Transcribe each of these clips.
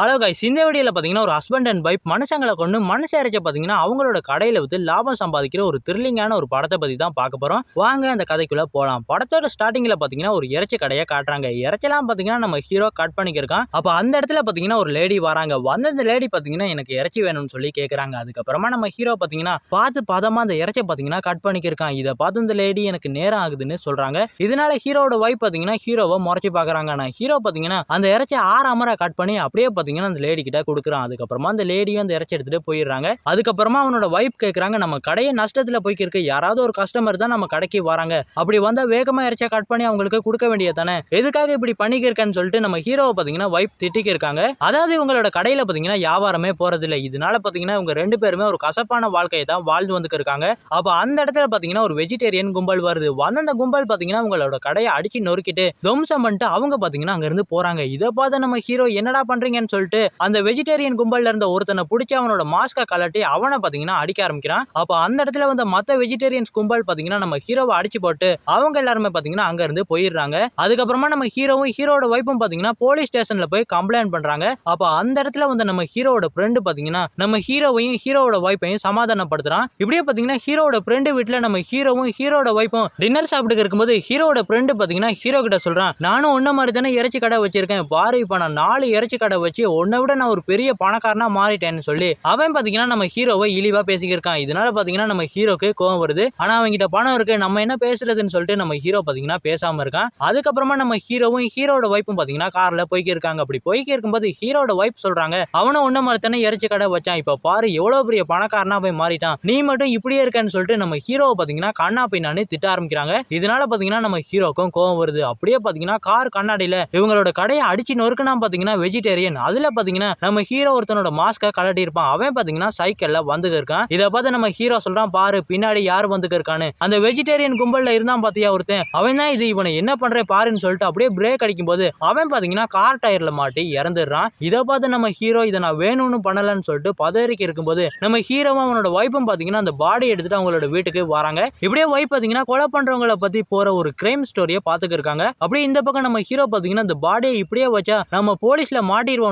Hello guys இந்த வீடியோவில் பார்த்தீங்கன்னா ஒரு ஹஸ்பண்ட் அண்ட் வைஃப் மனுஷங்களை கொண்டு மனுஷ இறைச்ச பார்த்தீங்கன்னா அவங்களோட கடையில் வித்து லாபம் சம்பாதிக்கிற ஒரு த்ரில்லிங்கான ஒரு படத்தை பற்றி தான் பார்க்க போகிறோம் வாங்க அந்த கதைக்குள்ளே போகலாம் படத்தோட ஸ்டார்டிங்கில் பார்த்தீங்கன்னா ஒரு இறைச்சி கடையை காட்டுறாங்க. இறைச்சலாம் பார்த்தீங்கன்னா நம்ம ஹீரோ கட் பண்ணிக்கிருக்கான். அப்போ அந்த இடத்துல பார்த்தீங்கன்னா ஒரு லேடி வராங்க. வந்த அந்த லேடி பார்த்தீங்கன்னா எனக்கு இறைச்சி வேணும்னு சொல்லி கேட்குறாங்க அதுக்கப்புறமா நம்ம ஹீரோ பார்த்தீங்கன்னா பார்த்து பதமாக அந்த இறைச்சி பார்த்தீங்கன்னா கட் பண்ணிக்கிருக்கான். இதை பார்த்து இந்த லேடி எனக்கு நேரம் ஆகுதுன்னு சொல்கிறாங்க இதனால ஹீரோட வைஃப் பார்த்தீங்கன்னா ஹீரோவை முறைச்சி பார்க்குறாங்க ஆனால் ஹீரோ பார்த்தீங்கன்னா அந்த இறைச்சி ஆறாமரை கட் பண்ணி அப்படியே பார்த்தீங்கன்னா அந்த லேடி கிட்ட கொடுக்குறான். அதுக்கப்புறமா அந்த லேடியும் அந்த இறைச்சி எடுத்துட்டு போயிடுறாங்க. அதுக்கப்புறமா அவனோட வைப் கேட்குறாங்க நம்ம கடையை நஷ்டத்தில் போய்க்கிருக்கு. யாராவது ஒரு கஸ்டமர் தான் நம்ம கடைக்கு வராங்க. அப்படி வந்தால் வேகமா இறைச்சியை கட் பண்ணி அவங்களுக்கு கொடுக்க வேண்டியது தானே? எதுக்காக இப்படி பண்ணிக்கிருக்கேன்னு சொல்லிட்டு நம்ம ஹீரோவை பார்த்தீங்கன்னா வைப் திட்டிக்கு இருக்காங்க. அதாவது இவங்களோட கடையில பார்த்தீங்கன்னா வியாபாரமே போறதில்ல. இதனால பார்த்தீங்கன்னா இவங்க ரெண்டு பேருமே ஒரு கசப்பான வாழ்க்கையை தான் வாழ்ந்து வந்துக்கு இருக்காங்க. அப்போ அந்த இடத்துல பார்த்தீங்கன்னா ஒரு வெஜிடேரியன் கும்பல் வருது. வந்த அந்த கும்பல் பார்த்தீங்கன்னா உங்களோட கடையை அடிச்சு நொறுக்கிட்டு துவம்சம் பண்ணிட்டு அவங்க பார்த்தீங்கன்னா அங்கேருந்து போறாங்க. இதை பார்த்து நம்ம ஹீரோ என்னடா பண்றீங்கன்னு சொல்லிட்டு அந்த வெஜிடேரியன் கும்பல்ல இருந்த ஒருத்தனை பிடிச்சி அவனோட மாஸ்கை கலட்டி அவனை பார்த்தீங்கன்னா அடிக்க ஆரம்பிக்கிறான். அப்போ அந்த இடத்துல வந்து மற்ற வெஜிடேரியன்ஸ் கும்பல் பார்த்தீங்கன்னா நம்ம ஹீரோவை அடிச்சு போட்டு அவங்க எல்லாருமே பார்த்தீங்கன்னா அங்க இருந்து போயிடுறாங்க. அதுக்கப்புறமா நம்ம ஹீரோவும் ஹீரோட வைப்பும் பார்த்தீங்கன்னா போலீஸ் ஸ்டேஷன்ல போய் கம்ப்ளைண்ட் பண்றாங்க. அப்போ அந்த இடத்துல வந்து நம்ம ஹீரோவோட ஃப்ரெண்டு பார்த்தீங்கன்னா நம்ம ஹீரோவையும் ஹீரோவோட வைப்பையும் சமாதானப்படுத்துறான். இப்படியே பார்த்தீங்கன்னா ஹீரோவோட ஃப்ரெண்டு வீட்டில் நம்ம ஹீரோவும் ஹீரோட வைப்பும் டின்னர் சாப்பிட்டு இருக்கும்போது ஹீரோட ஃப்ரெண்டு பார்த்தீங்கன்னா ஹீரோ கிட்ட சொல்றான் நானும் ஒன்ன மாதிரி தானே இறைச்சி கடை வச்சிருக்கேன். பாரு இப்போ நான் நாலு இறைச்சி கடை வச்சு உன்னை விட நான் ஒரு பெரிய பணக்காரனா மாறிட்டேன்னு சொல்லி அவன் பார்த்தீங்கன்னா நம்ம ஹீரோவை இழிவா பேசிக்கிருக்கான். இதனால பார்த்தீங்கன்னா நம்ம ஹீரோக்கு கோவம் வருது. ஆனா அவன்கிட்ட பணம் இருக்கு நம்ம என்ன பேசுறதுன்னு சொல்லிட்டு நம்ம ஹீரோ பார்த்தீங்கன்னா பேசாம இருக்கான். அதுக்கப்புறமா நம்ம ஹீரோவும் ஹீரோட வைஃபும் பார்த்தீங்கன்னா கார்ல போய்க்கு இருக்காங்க அப்படி போய்க்கு இருக்கும்போது ஹீரோட வைஃப் சொல்றாங்க அவனும் உன்ன மாதிரி தானே இறைச்சி கடை வச்சான். இப்போ பாரு எவ்வளவு பெரிய பணக்காரனா போய் மாறிட்டான். நீ மட்டும் இப்படியே இருக்கேன்னு சொல்லிட்டு நம்ம ஹீரோவை பார்த்தீங்கன்னா கண்ணா பின்னான்னு திட்ட ஆரம்பிக்கிறாங்க. இதனால பார்த்தீங்கன்னா நம்ம ஹீரோக்கும் கோவம் வருது. அப்படியே பார்த்தீங்கன்னா கார் கண்ணாடியில இவங்களோட கடையை அடிச்சு நொறுக்குனா பார்த்தீங்கன்னா வெஜிடேரியன் அதுல பார்த்தீங்கன்னா நம்ம ஹீரோ ஒருத்தனோட மாஸ்க்கை கலட்டி இருப்பான். அவன் பார்த்தீங்கன்னா சைக்கிள்ல வந்துக்கு இருக்கான். இதை பார்த்து நம்ம ஹீரோ சொல்றான் பாரு பின்னாடி யார் வந்துக்கு இருக்கான்னு. அந்த வெஜிடேரியன் கும்பல்ல இருந்தான் பாத்தியா ஒருத்தன். அவன் தான் இது இவனை என்ன பண்றே பாருன்னு சொல்லிட்டு அப்படியே பிரேக் அடிக்கும் போது அவன் பார்த்தீங்கன்னா கார் டயர்ல மாட்டி இறந்துடுறான். இதை பார்த்து நம்ம ஹீரோ இதை நான் வேணும்னு பண்ணலன்னு சொல்லிட்டு பதவிக்கு இருக்கும்போது நம்ம ஹீரோவும் அவனோட வைஃபும் பார்த்தீங்கன்னா அந்த பாடி எடுத்துட்டு அவங்களோட வீட்டுக்கு வராங்க. இப்படியே ஒய்ஃப் பார்த்தீங்கன்னா கொலை பண்ணுறவங்கள பத்தி போற ஒரு கிரைம் ஸ்டோரியை பார்த்துக்கிருக்காங்க அப்படியே இந்த பக்கம் நம்ம ஹீரோ பார்த்தீங்கன்னா அந்த பாடியை இப்படியே வச்சா நம்ம போலீஸ்ல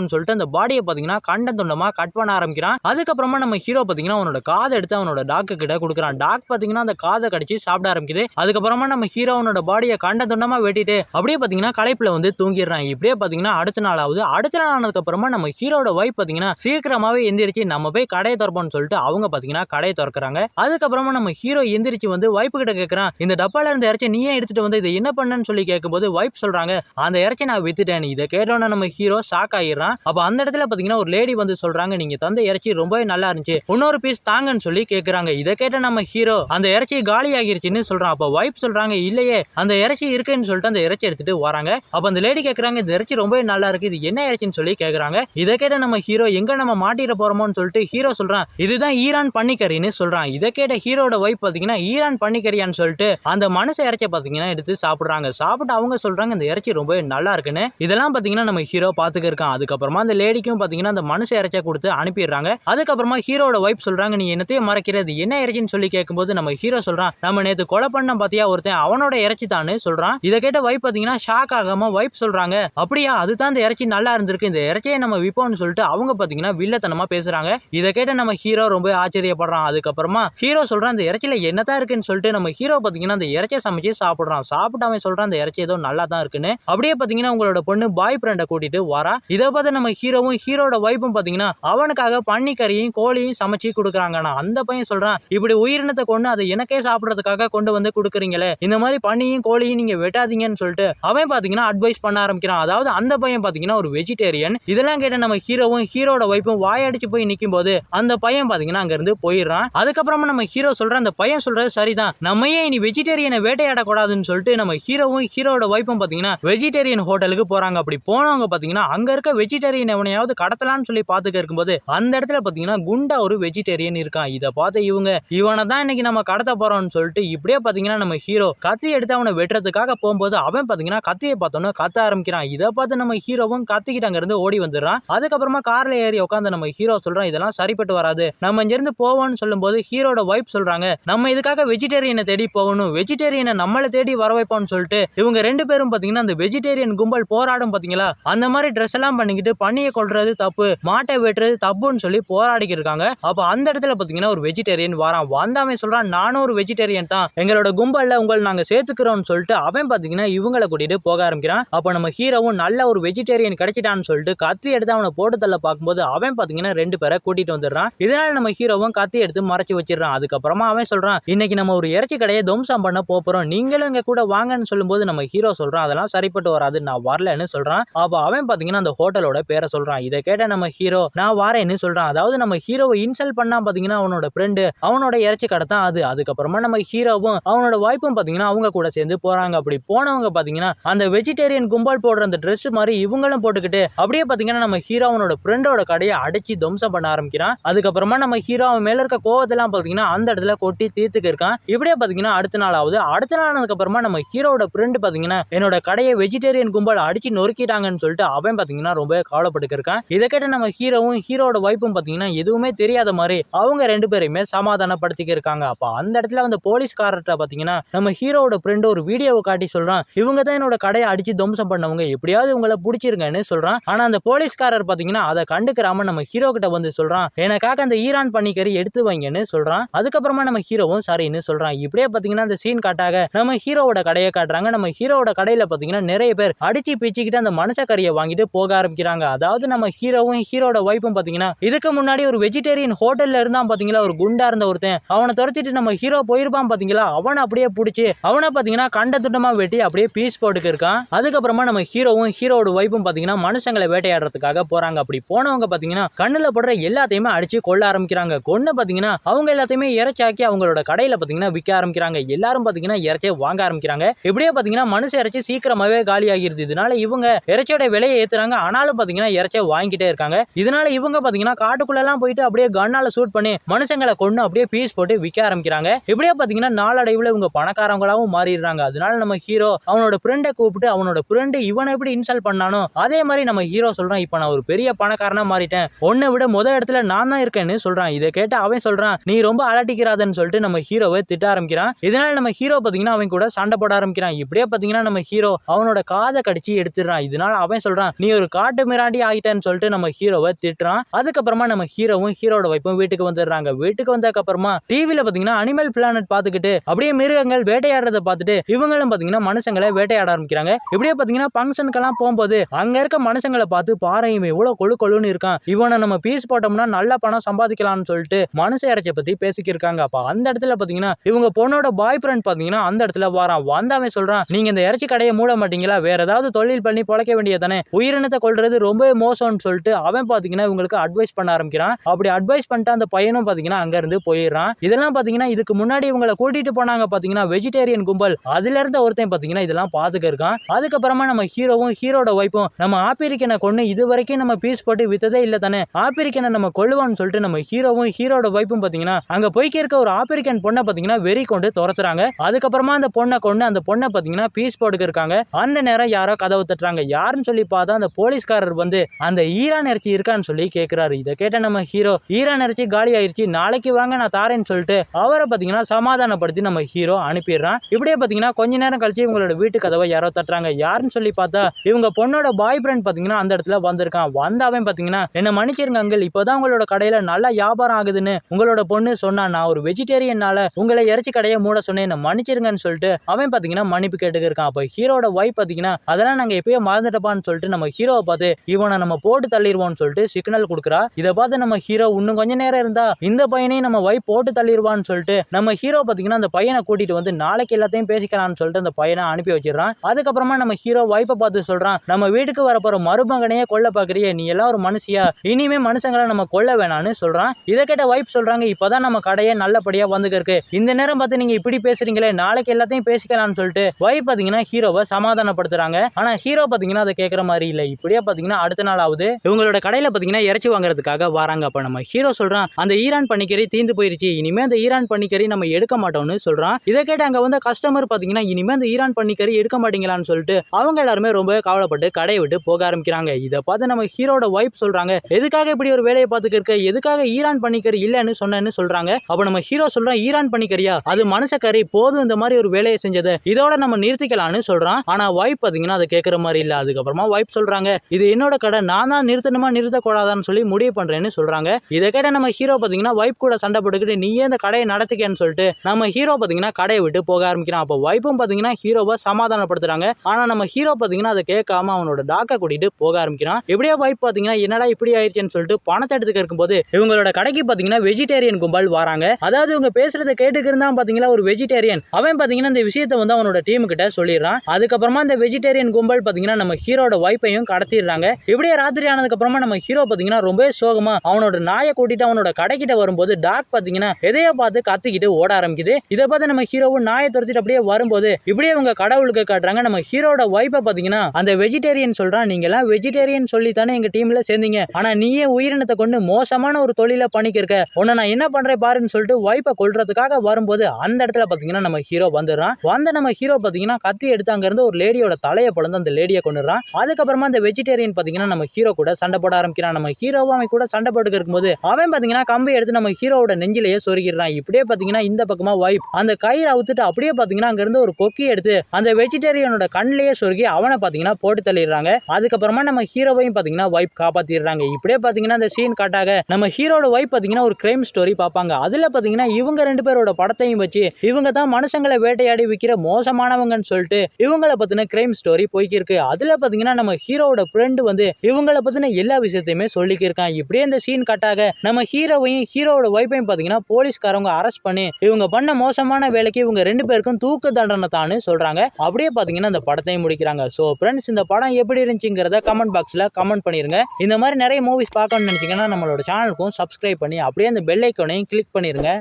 அப்படின்னு சொல்லிட்டு அந்த பாடியை பார்த்தீங்கன்னா கண்ட துண்டமாக கட் பண்ண ஆரம்பிக்கிறான். அதுக்கப்புறமா நம்ம ஹீரோ பார்த்தீங்கன்னா அவனோட காதை எடுத்து அவனோட டாக்கு கிட்ட கொடுக்குறான். டாக் பார்த்தீங்கன்னா அந்த காதை கடிச்சு சாப்பிட ஆரம்பிக்குது. அதுக்கப்புறமா நம்ம ஹீரோ அவனோட பாடியை கண்ட துண்டமா வெட்டிட்டு அப்படியே பார்த்தீங்கன்னா களைப்பில் வந்து தூங்கிடுறான். இப்படியே பார்த்தீங்கன்னா அடுத்த நாள் ஆகுது அடுத்த நாள் ஆனதுக்கப்புறமா நம்ம ஹீரோட வைஃப் பார்த்தீங்கன்னா சீக்கிரமாவே எந்திரிச்சு நம்ம போய் கடையை திறப்போம்னு சொல்லிட்டு அவங்க பார்த்தீங்கன்னா கடையை திறக்கிறாங்க. அதுக்கப்புறமா நம்ம ஹீரோ எந்திரிச்சு வந்து வைப்பு கிட்ட கேட்குறான் இந்த டப்பால இருந்த இறைச்சி நீயே எடுத்துட்டு வந்து இதை என்ன பண்ணன்னு சொல்லி கேட்கும்போது வைஃப் சொல்றாங்க அந்த இறைச்சி நான் வித்துட்டேன். இதை கேட்டோன்னே நம்ம ஹீரோ ஷாக் ஆகிடுறான் அப்ப அந்த இடத்துல பாத்தீங்கன்னா ஒரு லேடி வந்து சொல்றாங்க நீங்க தந்த இறைச்சி ரொம்பவே நல்லா இருந்துச்சு. இன்னொரு பீஸ் தாங்கன்னு சொல்லி கேக்குறாங்க. இதை கேட்ட நம்ம ஹீரோ அந்த இறைச்சி காலி ஆகிருச்சுன்னு சொல்றான். அப்ப வைஃப் சொல்றாங்க இல்லையே அந்த இறைச்சி இருக்குன்னு சொல்லிட்டு அந்த இறைச்சி எடுத்துட்டு வராங்க. அப்ப அந்த லேடி கேக்குறாங்க இந்த இறைச்சி ரொம்பவே நல்லா இருக்கு. இது என்ன இறைச்சின்னு சொல்லி கேக்குறாங்க. இதை கேட்ட நம்ம ஹீரோ எங்க நம்ம மாட்டிட போறோமோன்னு சொல்லிட்டு ஹீரோ சொல்றான். இதுதான் ஈரான் பன்னிக்கறின்னு சொல்றான். இதை கேட்ட ஹீரோட வைஃப் பாத்தீங்கன்னா ஈரான் பன்னிக்கறியான்னு சொல்லிட்டு அந்த மனுஷ இறைச்சியை பாத்தீங்கன்னா எடுத்து சாப்பிடுறாங்க. சாப்பிட்டு அவங்க சொல்றாங்க இந்த இறைச்சி ரொம்பவே நல்லா இருக்குன்னு. இதெல்லாம் பாத்தீங்கன்னா நம்ம ஹீரோ பாத்துக்க இருக்கான். அதுக்கப்புறம் அந்த லேடிக்கும் பாத்தீங்கன்னா அந்த மனுஷ இறைச்சா கொடுத்து அனுப்பிடுறாங்க. அதுக்கப்புறமா ஹீரோட ஒய்ஃப் சொல்றாங்க நீ என்னத்தையும் மறக்கிறது என்ன இறைச்சின்னு சொல்லி கேட்கும்போது நம்ம ஹீரோ சொல்றான் நம்ம நேற்று கொலை பண்ண பார்த்தியா ஒருத்தன் அவனோட இறைச்சி தான் சொல்றான். இதை கேட்ட வைப் பார்த்தீங்கன்னா ஷாக் ஆகாம வைப் சொல்றாங்க அப்படியா அதுதான் இந்த இறைச்சி நல்லா இருந்திருக்கு இந்த இறைச்சியை நம்ம விப்போம்னு சொல்லிட்டு அவங்க பாத்தீங்கன்னா வில்லத்தனமா பேசுறாங்க. இதை கேட்ட நம்ம ஹீரோ ரொம்ப ஆச்சரியப்படுறான். அதுக்கப்புறமா ஹீரோ சொல்றான் இந்த இறைச்சியில என்னதான் இருக்குன்னு சொல்லிட்டு நம்ம ஹீரோ பாத்தீங்கன்னா அந்த இறைச்சியை சமைச்சு சாப்பிடுறான். சாப்பிட்டு அவன் சொல்றான் அந்த இறைச்சி ஏதோ நல்லா தான் இருக்குன்னு. அப்படியே பார்த்தீங்கன்னா உங்களோட பொண்ணு பாய் ஃப்ரெண்டை கூட்டிட்டு வரா. இதை பார்த்து நம்ம ஹீரோவும் ஹீரோட வைப்பும் பார்த்தீங்கன்னா அவனுக்காக பன்னிக்கறியும் கோழியும் சமைச்சு கொடுக்குறாங்கண்ணா. அந்த பையன் சொல்றான் இப்படி உயிரினத்தை கொண்டு அதை எனக்கே சாப்பிட்றதுக்காக கொண்டு வந்து கொடுக்குறீங்களே. இந்த மாதிரி பன்னியும் கோழியும் நீங்க வெட்டாதீங்கன்னு சொல்லிட்டு அவன் பாத்தீங்கன்னா அட்வைஸ் பண்ண ஆரம்பிக்கிறான். அதாவது அந்த பையன் பாத்தீங்கன்னா ஒரு வெஜிடேரியன் இதெல்லாம் கேட்ட நம்ம ஹீரோவும் ஹீரோட வைப்பும் வாயடிச்சு போய் நிற்கும் போது அந்த பையன் பாத்தீங்கன்னா அங்க இருந்து போயிடுறான். அதுக்கப்புறமா நம்ம ஹீரோ சொல்ற அந்த பையன் சொல்றது சரிதான். நம்ம ஏன் இனி வெஜிடேரியனை வேட்டையாடக்கூடாதுன்னு சொல்லிட்டு நம்ம ஹீரோவும் ஹீரோட வைப்பும் பாத்தீங்கன்னா வெஜிடேரியன் ஹோட்டலுக்கு போறாங்க. அப்படி போனவங்க பாத்தீங்கன்னா அங்க இருக்க வெஜிடேரியன் எவனையாவது கடத்தலான்னு சொல்லி பாத்துக்க இருக்கும்போது அந்த இடத்துல பாத்தீங்கன்னா குண்டா ஒரு வெஜிடேரியன் இருக்கான். இதை பார்த்து இவங்க இவனை தான் இன்னைக்கு நம்ம கடத்த போறோம்னு சொல்லிட்டு இப்படியே பாத்தீங்கன்னா நம்ம ஹீரோ கத்தி எடுத்து அவனை வெட்டுறதுக்காக போகும்போது அவன் பாத்தீங்கன்னா கத்தியை பார்த்தோன்னே கத்த ஆரம்பிக்கிறான். இதை பார்த்து நம்ம ஹீரோவும் கத்திக்கிட்டு அங்க இருந்து ஓடி வந்துடுறான். அதுக்கப்புறமா கார்ல ஏறி உட்காந்து நம்ம ஹீரோ சொல்றான் இதெல்லாம் சரிப்பட்டு வராது. நம்ம இங்கிருந்து போவோம்னு சொல்லும்போது ஹீரோட வைப் சொல்றாங்க நம்ம இதுக்காக வெஜிடேரியனை தேடி போகணும். வெஜிடேரியனை நம்மளை தேடி வர வைப்போம்னு சொல்லிட்டு இவங்க ரெண்டு பேரும் பாத்தீங்கன்னா அந்த வெஜிடேரியன் கும்பல் போராடும் பாத்தீங்களா அந்த மாதிரி ட்ரெஸ் எல்லாம் பண்ணிக்கிட்டு பன்னியை கொள்றது தப்பு மாட்டை வெட்டுறது தப்புன்னு சொல்லி போராடிக்கிட்டு இருக்காங்க. அப்போ அந்த இடத்துல பாத்தீங்கன்னா ஒரு வெஜிடேரியன் வரான். வந்தாமே சொல்றான் நானும் ஒரு வெஜிடேரியன் தான். எங்களோட கும்பல்ல உங்களை நாங்க சேர்த்துக்கிறோம்னு சொல்லிட்டு அவன் பாத்தீங்கன்னா இவங்களை கூட்டிட்டு போக ஆரம்பிக்கிறான். அப்போ நம்ம ஹீரோவும் நல்ல ஒரு வெஜிடேரியன் கிடைச்சிட்டான்னு சொல்லிட்டு கத்தி எடுத்து அவனை போட்டு தள்ள பார்க்கும்போது அவன் பாத்தீங்கன்னா ரெண்டு பேரை கூட்டிட்டு வந்துடுறான். இதனால நம்ம ஹீரோவும் கத்தி எடுத்து மறைச்சு வச்சிடறான். அதுக்கப்புறமா அவன் சொல்றான் இன்னைக்கு நம்ம ஒரு இறைச்சி கடையை துவம்சம் பண்ண போறோம். நீங்களும் இங்க கூட வாங்கன்னு சொல்லும்போது நம்ம ஹீரோ சொல்றான் அதெல்லாம் சரிப்பட்டு வராது. நான் வரலன்னு சொல்றான். அப்போ அவன் பாத்தீங்கன்னா அந்த ஹோட்டலோட பேரை சொல்றான். இதை கேட்ட நம்ம ஹீரோ நான் வாரேன்னு சொல்றான். அதாவது நம்ம ஹீரோவை இன்சல்ட் பண்ணா பாத்தீங்கன்னா அவனோட ஃப்ரெண்டு அவனோட இறைச்சி கடை தான் அது. அதுக்கப்புறமா நம்ம ஹீரோவும் அவனோட வாய்ப்பும் பாத்தீங்கன்னா அவங்க கூட சேர்ந்து போறாங்க. அப்படி போனவங்க பாத்தீங்கன்னா அந்த வெஜிடேரியன் கும்பல் போடுற அந்த ட்ரெஸ் மாதிரி இவங்களும் போட்டுக்கிட்டு அப்படியே பாத்தீங்கன்னா நம்ம ஹீரோ அவனோட ஃப்ரெண்டோட கடையை அடிச்சு துவம்சம் பண்ண ஆரம்பிக்கிறான். அதுக்கப்புறமா நம்ம ஹீரோ அவன் மேல இருக்க கோவத்தெல்லாம் பாத்தீங்கன்னா அந்த இடத்துல கொட்டி தீர்த்துக்கு இருக்கான். இப்படியே பாத்தீங்கன்னா அடுத்த நாள் ஆகுது. அடுத்த நாள் அப்புறமா நம்ம ஹீரோட ஃப்ரெண்டு பாத்தீங்கன்னா என்னோட கடையை வெஜிடேரியன் கும்பல் அடிச்சு நொறுக்கிட்டாங்கன்னு சொல்லிட்டு அவன் பாத்தீங்கன்னா ரொம்ப கவலைப்பட்டு இதை கேட்ட நம்ம ஹீரோவும் ஹீரோட வைப்பும் பார்த்தீங்கன்னா எதுவுமே தெரியாத மாதிரி அவங்க ரெண்டு பேரையுமே சமாதானப்படுத்திக்க இருக்காங்க அப்ப அந்த இடத்துல அந்த போலீஸ்காரர்கிட்ட பார்த்தீங்கன்னா நம்ம ஹீரோட ஃப்ரெண்டு ஒரு வீடியோவை காட்டி சொல்றான் இவங்க தான் என்னோட கடையை அடிச்சு துவம்சம் பண்ணவங்க எப்படியாவது உங்களை பிடிச்சிருங்கன்னு சொல்றான். ஆனா அந்த போலீஸ்காரர் பார்த்தீங்கன்னா அதை கண்டுக்கிறாம நம்ம ஹீரோ கிட்ட வந்து சொல்றான் எனக்காக அந்த ஈரான் பண்ணிக்கறி எடுத்து வைங்கன்னு சொல்றான். அதுக்கப்புறமா நம்ம ஹீரோவும் சரின்னு சொல்றான். இப்படியே பார்த்தீங்கன்னா அந்த சீன் காட்டாக நம்ம ஹீரோவோட கடையை காட்டுறாங்க. நம்ம ஹீரோவோட கடையில பார்த்தீங்கன்னா நிறைய பேர் அடிச்சு பிச்சுக்கிட்டு அந்த மனுஷ வாங்கிட்டு போக ஆரம்பிக்கிறாங்க. அதாவது நம்ம ஹீரோவும் ஹீரோட வைப்பும் பாத்தீங்கன்னா இதுக்கு முன்னாடி ஒரு வெஜிடேரியன் ஹோட்டல்ல இருந்தான் பாத்தீங்களா? ஒரு குண்டா இருந்த ஒருத்தன். அவனை துரத்திட்டு நம்ம ஹீரோ போயிருப்பான் பாத்தீங்களா? அவனை அப்படியே பிடிச்சி அவனை பாத்தீங்கன்னா கண்ட துண்டமா வெட்டி அப்படியே பீஸ் போட்டுக்கு இருக்கான். அதுக்கப்புறமா நம்ம ஹீரோவும் ஹீரோட வைப்பும் பாத்தீங்கன்னா மனுஷங்களை வேட்டையாடுறதுக்காக போறாங்க. அப்படி போனவங்க பாத்தீங்கன்னா கண்ணுல படுற எல்லாத்தையுமே அடிச்சு கொள்ள ஆரம்பிக்கிறாங்க. கொண்டு பாத்தீங்கன்னா அவங்க எல்லாத்தையுமே இறைச்சாக்கி அவங்களோட கடையில பாத்தீங்கன்னா விற்க ஆரம்பிக்கிறாங்க. எல்லாரும் பாத்தீங்கன்னா இறைச்சியை வாங்க ஆரம்பிக்கிறாங்க. இப்படியே பாத்தீங்கன்னா மனுஷ இறைச்சி சீக்கிரமாவே காலி ஆகிருது இதனால இவங்க இறைச்சியோட விலையை ஏத்துறாங்க. ஆனாலும் பாத்தீங்கன்னா இறைச்சியை வாங்கிட்டே இருக்காங்க. இதனால இவங்க பாத்தீங்கன்னா காட்டுக்குள்ள எல்லாம் போயிட்டு அப்படியே கண்ணால சூட் பண்ணி மனுஷங்களை கொண்டு அப்படியே பீஸ் போட்டு விற்க ஆரம்பிக்கிறாங்க. இப்படியே பாத்தீங்கன்னா நாளடைவுல இவங்க பணக்காரங்களாவும் மாறிடுறாங்க. அதனால நம்ம ஹீரோ அவனோட ஃப்ரெண்டை கூப்பிட்டு அவனோட ஃப்ரெண்டு இவனை எப்படி இன்சல்ட் பண்ணானோ அதே மாதிரி நம்ம ஹீரோ சொல்றான் இப்போ நான் ஒரு பெரிய பணக்காரனா மாறிட்டேன். உன்னை விட முத இடத்துல நான் தான் இருக்கேன்னு சொல்றான். இதை கேட்டு அவன் சொல்றான். நீ ரொம்ப அலட்டிக்கிறாதன்னு சொல்லிட்டு நம்ம ஹீரோவை திட்ட ஆரம்பிக்கிறான். இதனால நம்ம ஹீரோ பாத்தீங்கன்னா அவன் கூட சண்டை போட ஆரம்பிக்கிறான். இப்படியே பாத்தீங்கன்னா நம்ம ஹீரோ அவனோட காதை கடிச்சு எடுத்துடுறான். இதனால அவன் சொல்றான் நீ ஒரு காட்டு மிராண்டி ஆகிட்டேன்னு சொல்லிட்டு நம்ம ஹீரோவை திட்டுறான். அதுக்கப்புறமா நம்ம ஹீரோவும் ஹீரோட வைப்பும் வீட்டுக்கு வந்துடுறாங்க. வீட்டுக்கு வந்ததுக்கு அப்புறமா டிவியில பாத்தீங்கன்னா அனிமல் பிளானட் பாத்துக்கிட்டு அப்படியே மிருகங்கள் வேட்டையாடுறத பார்த்துட்டு இவங்களும் பாத்தீங்கன்னா மனுஷங்களை வேட்டையாட ஆரம்பிக்கிறாங்க. இப்படியே பாத்தீங்கன்னா ஃபங்க்ஷனுக்கெல்லாம் போகும்போது அங்க இருக்க மனுஷங்களை பார்த்து பாறை இவன் இவ்வளவு கொழு கொழுன்னு இருக்கான். இவனை நம்ம பீஸ் போட்டோம்னா நல்ல பணம் சம்பாதிக்கலாம்னு சொல்லிட்டு மனுஷ இறைச்சியை பத்தி பேசிக்கிருக்காங்க. அப்ப அந்த இடத்துல பாத்தீங்கன்னா இவங்க பொண்ணோட பாய் ஃப்ரெண்ட் பாத்தீங்கன்னா அந்த இடத்துல வாரான். வந்தவன் சொல்றான் நீங்க இந்த இறைச்சி கடையை மூட மாட்டீங்களா? வேற ஏதாவது தொழில் பண்ணி பொழைக்க வேண்டியதானே உயிரினத்தை கொள்றது ரொம்ப மோசம்னு சொல்லிட்டு அவன் பார்த்தீங்கன்னா இவங்களுக்கு அட்வைஸ் பண்ண ஆரம்பிக்கிறான். அப்படி அட்வைஸ் பண்ணிட்டு அந்த பையனும் பார்த்தீங்கன்னா அங்கேருந்து போயிடுறான். இதெல்லாம் பார்த்தீங்கன்னா இதுக்கு முன்னாடி இவங்களை கூட்டிட்டு போனாங்க பார்த்தீங்கன்னா வெஜிடேரியன் கும்பல். அதுல இருந்த ஒருத்தன் பார்த்தீங்கன்னா இதெல்லாம் பாத்துக்க இருக்கான். அதுக்கப்புறமா நம்ம ஹீரோவும் ஹீரோட வைப்பும் நம்ம ஆப்பிரிக்கனை கொண்டு இது வரைக்கும் நம்ம பீஸ் போட்டு வித்ததே இல்லை தானே. ஆப்பிரிக்கனை நம்ம கொள்ளுவான்னு சொல்லிட்டு நம்ம ஹீரோவும் ஹீரோட வைப்பும் பார்த்தீங்கன்னா அங்கே போய்க்கு இருக்க ஒரு ஆப்பிரிக்கன் பொண்ணை பார்த்தீங்கன்னா வெறி கொண்டு துரத்துறாங்க. அதுக்கப்புறமா அந்த பொண்ணை கொண்டு அந்த பொண்ணை பார்த்தீங்கன்னா பீஸ் போட்டுக்க இருக்காங்க. அந்த நேரம் யாரோ கதவு தட்டுறாங்க. யாருன்னு சொல்லி பார்த்தா அந்த போலீஸ்காரர் வந்து அந்த ஈரான் இறைச்சி இருக்கான்னு சொல்லி கேட்குறாரு இதை கேட்ட நம்ம ஹீரோ ஈரான் இறைச்சி காலி ஆயிடுச்சு நாளைக்கு வாங்க நான் தாரேன்னு சொல்லிட்டு அவரை பார்த்தீங்கன்னா சமாதானப்படுத்தி நம்ம ஹீரோ அனுப்பிடுறான். இப்படியே பார்த்தீங்கன்னா கொஞ்ச நேரம் கழிச்சு இவங்களோட வீட்டு கதவை யாரோ தட்டுறாங்க. யாருன்னு சொல்லி பார்த்தா இவங்க பொண்ணோட பாய் ஃப்ரெண்ட் பார்த்தீங்கன்னா அந்த இடத்துல வந்திருக்கான். வந்தாவே பார்த்தீங்கன்னா என்ன மன்னிச்சிருங்க அங்கிள் இப்போதான் உங்களோட கடையில் நல்லா வியாபாரம் ஆகுதுன்னு உங்களோட பொண்ணு சொன்னா நான் ஒரு வெஜிடேரியனால உங்களை இறைச்சி கடையை மூட சொன்னேன். என்ன மன்னிச்சிருங்கன்னு சொல்லிட்டு அவன் பார்த்தீங்கன்னா மன்னிப்பு கேட்டுக்கிருக்கான் அப்போ ஹீரோட ஒய்ஃப் பார்த்தீங்கன்னா அதெல்லாம் நாங்கள் எப்பயோ மறந்துட்டப்பான்னு சொல்லிட்டு நம்ம ஹீரோவை பார்த்து இவனை நம்ம போட்டு தள்ளிடுவோம்னு சொல்லிட்டு சிக்னல் கொடுக்குறா. இதை பார்த்து நம்ம ஹீரோ இன்னும் கொஞ்ச நேரம் இருந்தா இந்த பையனையும் நம்ம வைப் போட்டு தள்ளிடுவான்னு சொல்லிட்டு நம்ம ஹீரோ பார்த்தீங்கன்னா அந்த பையனை கூட்டிட்டு வந்து நாளைக்கு எல்லாத்தையும் பேசிக்கலாம்னு சொல்லிட்டு அந்த பையனை அனுப்பி வச்சிடறான். அதுக்கப்புறமா நம்ம ஹீரோ வைப்பை பார்த்து சொல்றான் நம்ம வீட்டுக்கு வரப்போற மருமகனையே கொல்ல பாக்குறியே நீ எல்லாம் ஒரு மனுஷியா? இனிமே மனுஷங்களை நம்ம கொல்ல வேணாம்னு சொல்றான். இதை கேட்ட வைப் சொல்றாங்க இப்பதான் நம்ம கடையே நல்லபடியா வந்துக்கு இருக்கு இந்த நேரம் பார்த்து நீங்க இப்படி பேசுறீங்களே நாளைக்கு எல்லாத்தையும் பேசிக்கலாம்னு சொல்லிட்டு வைப் பாத்தீங்கன்னா ஹீரோவை சமாதானப்படுத்துறாங்க. ஆனா ஹீரோ பாத்தீங்கன்னா அதை கேட்கற மாதிரி இல்லை. இப்படியே பாத்தீங்கன்னா அடுத்த நாள் ஆகுது இவங்களோட கடையில பாத்தீங்கன்னா இறைச்சி வாங்குறதுக்காக வராங்க. அப்ப நம்ம ஹீரோ சொல்றான் அந்த ஈரான் பனிக்கறி தீந்து போயிருச்சு. இனிமே அந்த ஈரான் பனிக்கறி நம்ம எடுக்க மாட்டோம்னு சொல்றான். இதை கேட்டு அங்க வந்து கஸ்டமர் பாத்தீங்கன்னா இனிமே அந்த ஈரான் பனிக்கறி எடுக்க மாட்டீங்களான்னு சொல்லிட்டு அவங்க எல்லாருமே ரொம்ப கவலைப்பட்டு கடையை விட்டு போக ஆரம்பிக்கிறாங்க. இதை பார்த்து நம்ம ஹீரோட ஒய்ஃப் சொல்றாங்க எதுக்காக இப்படி ஒரு வேலையை பார்த்துக்க இருக்க? எதுக்காக ஈரான் பனிக்கறி இல்லைன்னு சொன்னேன்னு சொல்றாங்க. அப்ப நம்ம ஹீரோ சொல்றான் ஈரான் பனிக்கறியா அது மனுஷக்கறி. போதும் இந்த மாதிரி ஒரு வேலையை செஞ்சதை. இதோட நம்ம நிறுத்திக்கலாம்னு சொல்றான். ஆனா ஒய்ஃப் பாத்தீங்கன்னா அதை கேட்கற மாதிரி இல்ல. அதுக்கப்புறமா ஒய்ஃப் சொல்றாங்க இது என்னோட கடை நான் தான் நிறுத்தணுமா நிறுத்தக்கூடாதான்னு சொல்லி முடிவு பண்ணுறேன்னு சொல்கிறாங்க இதை கேட்ட நம்ம ஹீரோ பார்த்தீங்கன்னா வைப் கூட சண்டை போட்டுக்கிட்டு நீயே இந்த கடையை நடத்திக்கன்னு சொல்லிட்டு நம்ம ஹீரோ பார்த்தீங்கன்னா கடையை விட்டு போக ஆரம்பிக்கிறான். அப்போ வைப்பும் பார்த்தீங்கன்னா ஹீரோவை சமாதானப்படுத்துறாங்க. ஆனால் நம்ம ஹீரோ பார்த்தீங்கன்னா அதை கேட்காம அவனோட டாக்கை கூட்டிட்டு போக ஆரம்பிக்கிறான். எப்படியா வைப் பார்த்தீங்கன்னா என்னடா இப்படி ஆயிடுச்சுன்னு சொல்லிட்டு பணத்தை எடுத்துக்க இருக்கும்போது இவங்களோட கடைக்கு பார்த்தீங்கன்னா வெஜிடேரியன் கும்பல் வராங்க. அதாவது இவங்க பேசுறத கேட்டுக்கிறதா பார்த்தீங்கன்னா ஒரு வெஜிடேரியன். அவன் பார்த்தீங்கன்னா இந்த விஷயத்தை வந்து அவனோட டீம் கிட்ட சொல்லிடுறான். அதுக்கப்புறமா இந்த வெஜிடேரியன் கும்பல் பார்த்தீங்கன்னா நம்ம ஹீரோட வைப்பையும் கடத்திடுறாங்க. இப்படியே ராத்திரி ஆனதுக்கு அப்புறமா நம்ம ஹீரோ பாத்தீங்கன்னா ரொம்ப சோகமா அவனோட நாயை கூட்டிட்டு அவனோட கடைக்கிட்ட வரும்போது டாக் பாத்தீங்கன்னா எதையோ பார்த்து கத்திக்கிட்டு ஓட ஆரம்பிக்குது. இதை பார்த்து நம்ம ஹீரோவும் நாயை துரத்திட்டு அப்படியே வரும்போது இப்படியே இவங்க கடவுளுக்கு காட்டுறாங்க. நம்ம ஹீரோட வைப்பை பாத்தீங்கன்னா அந்த வெஜிடேரியன் சொல்றான். நீங்க எல்லாம் வெஜிடேரியன் சொல்லி தானே எங்க டீம்ல சேர்ந்தீங்க. ஆனா நீயே உயிரினத்தை கொண்டு மோசமான ஒரு தொழிலை பண்ணிக்கிருக்க உன்னை நான் என்ன பண்றேன் பாருன்னு சொல்லிட்டு வைப்பை கொள்றதுக்காக வரும்போது அந்த இடத்துல பாத்தீங்கன்னா நம்ம ஹீரோ வந்துடுறான். வந்த நம்ம ஹீரோ பாத்தீங்கன்னா கத்தி எடுத்து அங்க இருந்து ஒரு லேடியோட தலையை பிறந்து அந்த லேடியை கொண்டுறான் அதுக்கப்புறமா அந்த வெஜிடேரியன் பாத்தீங்கன்னா நம்ம ஹீரோ கூட சண்டை போட ஆரம்பிக்கிறான். நம்ம ஹீரோவும் அவன் கூட சண்டை போட்டுக்க இருக்கும்போது அவன் பாத்தீங்கன்னா கம்பி எடுத்து நம்ம ஹீரோவோட நெஞ்சிலேயே சொருகிறான் இப்படியே பாத்தீங்கன்னா இந்த பக்கமா வைப் அந்த கயிறை அவுத்துட்டு அப்படியே பாத்தீங்கன்னா அங்கேருந்து ஒரு கொக்கி எடுத்து அந்த வெஜிடேரியனோட கண்ணிலேயே சொருகி அவனை பாத்தீங்கன்னா போட்டு தள்ளிடுறாங்க. அதுக்கப்புறமா நம்ம ஹீரோவையும் பாத்தீங்கன்னா வைப் காப்பாத்திடுறாங்க. இப்படியே பாத்தீங்கன்னா அந்த சீன் காட்டாக நம்ம ஹீரோட வைப் பாத்தீங்கன்னா ஒரு கிரைம் ஸ்டோரி பார்ப்பாங்க அதுல பாத்தீங்கன்னா இவங்க ரெண்டு பேரோட படத்தையும் வச்சு இவங்க தான் மனுஷங்களை வேட்டையாடி விற்கிற மோசமானவங்கன்னு சொல்லிட்டு இவங்கள பத்தின கிரைம் ஸ்டோரி போய்க்கிருக்கு. அதில் பாத்தீங்கன்னா நம்ம ஹீரோவோட ஃப்ரெண்டு வந்து இவங்கள பத்தின எல்லா விஷயத்தையுமே சொல்லிக்கிருக்கான் இப்படியே இந்த சீன் கட்டாக நம்ம ஹீரோவையும் ஹீரோவோட வைஃபையும் பாத்தீங்கன்னா போலீஸ்காரவங்க அரெஸ்ட் பண்ணி இவங்க பண்ண மோசமான வேலைக்கு இவங்க ரெண்டு பேருக்கும் தூக்கு தண்டனை தான்னு சொல்றாங்க. அப்படியே பாத்தீங்கன்னா இந்த படத்தையும் முடிக்கிறாங்க. ஸோ ஃப்ரெண்ட்ஸ் இந்த படம் எப்படி இருந்துச்சுங்கிறத கமெண்ட் பாக்ஸ்ல கமெண்ட் பண்ணிருங்க. இந்த மாதிரி நிறைய மூவிஸ் பார்க்கணும்னு நினைச்சீங்கன்னா நம்மளோட சேனலுக்கும் சப்ஸ்கிரைப் பண்ணி அப்படியே அந்த பெல் ஐக்கோனையும் கிளிக் பண்ணிருங்க.